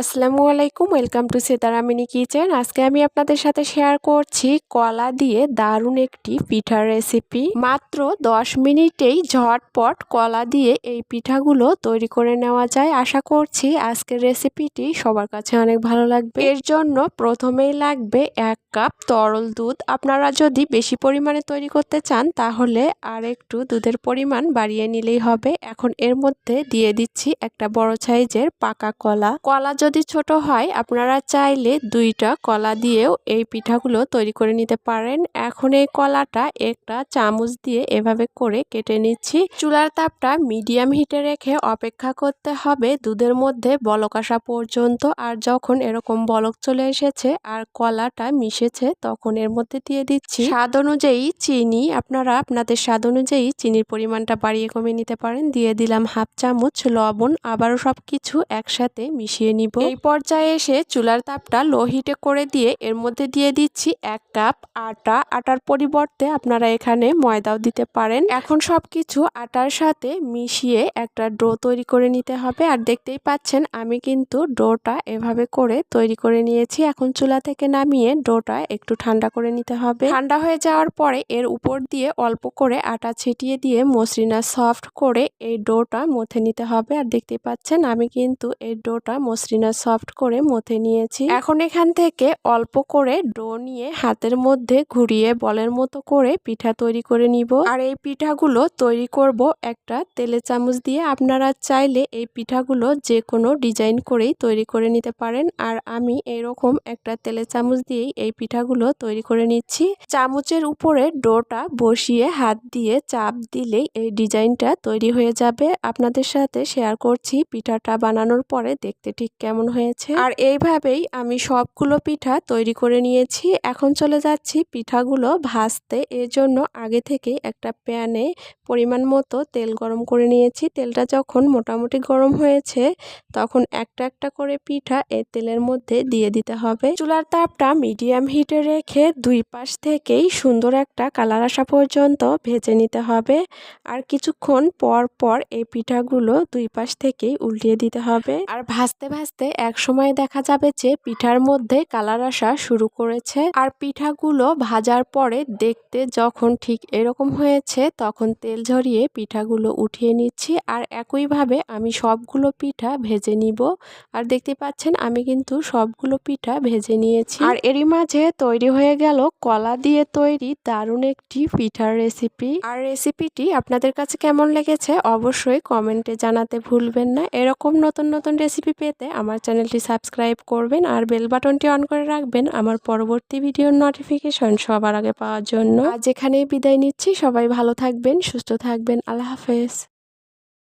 আসসালামু আলাইকুম welcome to সেতারামিনি kitchen আজকে আমি আপনাদের সাথে শেয়ার করছি কলা দিয়ে দারুণ একটি পিঠার রেসিপি মাত্র 10 মিনিটেই ঝটপট কলা দিয়ে এই পিঠাগুলো তৈরি করে নেওয়া যায়। আশা করছি আজকের রেসিপিটি সবার কাছে অনেক ভালো লাগবে। এর জন্য প্রথমেই লাগবে এক কাপ তরল দুধ। আপনারা যদি বেশি পরিমাণে তৈরি করতে চান, তাহলে আর একটু দুধের পরিমাণ বাড়িয়ে নিলেই হবে। এখন এর মধ্যে দিয়ে দিচ্ছি একটা বড় সাইজের পাকা কলা। কলা যদি ছোট হয়, আপনারা চাইলে দুইটা কলা দিয়েও এই পিঠাগুলো তৈরি করে নিতে পারেন। এখন এই কলাটা একটা চামচ দিয়ে এভাবে করে কেটে নিচ্ছি। চুলার তাপটা মিডিয়াম হিটে রেখে অপেক্ষা করতে হবে দুধের মধ্যে বলক আসা পর্যন্ত। আর যখন এরকম বলক চলে এসেছে আর কলাটা মিশেছে, তখন এর মধ্যে দিয়ে দিচ্ছি। স্বাদ অনুযায়ী চিনি, আপনারা আপনাদের স্বাদ অনুযায়ী চিনির পরিমাণটা বাড়িয়ে কমিয়ে নিতে পারেন। দিয়ে দিলাম হাফ চামচ লবণ। আবারও সব কিছু একসাথে মিশিয়ে নিব। এই পর্যায়ে এসে চুলার তাপটা লো হিটে করে দিয়ে এর মধ্যে দিয়ে দিচ্ছি এক কাপ আটা। আটার পরিবর্তে আপনারা এখানে ময়দাও দিতে পারেন। এখন সব কিছু আটার সাথে মিশিয়ে একটা ডো তৈরি করে নিতে হবে। আর দেখতেই পাচ্ছেন, আমি কিন্তু ডোটা এভাবে করে তৈরি করে নিয়েছি। এখন চুলা থেকে নামিয়ে ডোটা একটু ঠান্ডা করে নিতে হবে। ঠান্ডা হয়ে যাওয়ার পরে এর উপর দিয়ে অল্প করে আটা ছিটিয়ে দিয়ে মসৃণা সফট করে এই ডোটা মথে নিতে হবে। আর দেখতেই পাচ্ছেন, আমি কিন্তু এই ডোটা মসৃণা সফট করে মথে নিয়েছি। এখন এখান থেকে অল্প করে ডো নিয়ে হাতের মধ্যে ঘুরিয়ে বলের মতো করে পিঠা তৈরি করে নিব। আর এই পিঠাগুলো তৈরি করব একটা তেলে চামচ দিয়ে। আপনারা চাইলে এই পিঠাগুলো যে কোনো ডিজাইন করেই তৈরি করে নিতে পারেন। আর আমি এরকম একটা তেলে চামচ দিয়েই এই পিঠাগুলো তৈরি করে নিচ্ছি। চামচের উপরে ডোটা বসিয়ে হাত দিয়ে চাপ দিলেই এই ডিজাইনটা তৈরি হয়ে যাবে। আপনাদের সাথে শেয়ার করছি পিঠাটা বানানোর পরে দেখতে ঠিক কেমন হয়েছে? আর এইভাবেই আমি সবগুলো পিঠা তৈরি করে নিয়েছি। এখন চলে যাচ্ছি পিঠাগুলো ভাজতে। এর জন্য আগে থেকে একটা প্যানে পরিমাণ মতো তেল গরম করে নিয়েছি। তেলটা যখন মোটামুটি গরম হয়েছে তখন একটা একটা করে পিঠা এই তেলের মধ্যে দিয়ে দিতে হবে। চুলার তাপটা মিডিয়াম হিটে রেখে দুই পাশ থেকেই সুন্দর একটা কালার আসা পর্যন্ত ভেজে নিতে হবে। আর কিছুক্ষণ পর পর এই পিঠাগুলো দুই পাশ থেকেই উল্টিয়ে দিতে হবে। আর ভাজতে ভাজতে এক সময় দেখা যাবে যে পিঠার মধ্যে কালার আসা শুরু করেছে আর পিঠাগুলো ভাজার পরে দেখতে যখন ঠিক এরকম হয়েছে তখন তেল ঝরিয়ে পিঠাগুলো উঠিয়ে নিচ্ছি আর একইভাবে আমি সবগুলো পিঠা ভেজে নিব। আর দেখতে পাচ্ছেন আমি কিন্তু সবগুলো পিঠা ভেজে নিয়েছি। আর এরই মাঝে তৈরি হয়ে গেল কলা দিয়ে তৈরি দারুণ একটি পিঠার রেসিপি। আর রেসিপিটি আপনাদের কাছে কেমন লেগেছে অবশ্যই কমেন্টে জানাতে ভুলবেন না। এরকম নতুন নতুন রেসিপি পেতে আমার চ্যানেলটি সাবস্ক্রাইব করবেন আর বেল বাটনটি অন করে রাখবেন। আমার পরবর্তী ভিডিওর নোটিফিকেশন সবার আগে পাওয়ার জন্য। আজ এখানেই বিদায় নিচ্ছি। সবাই ভালো থাকবেন, সুস্থ থাকবেন। আল্লাহ হাফেজ।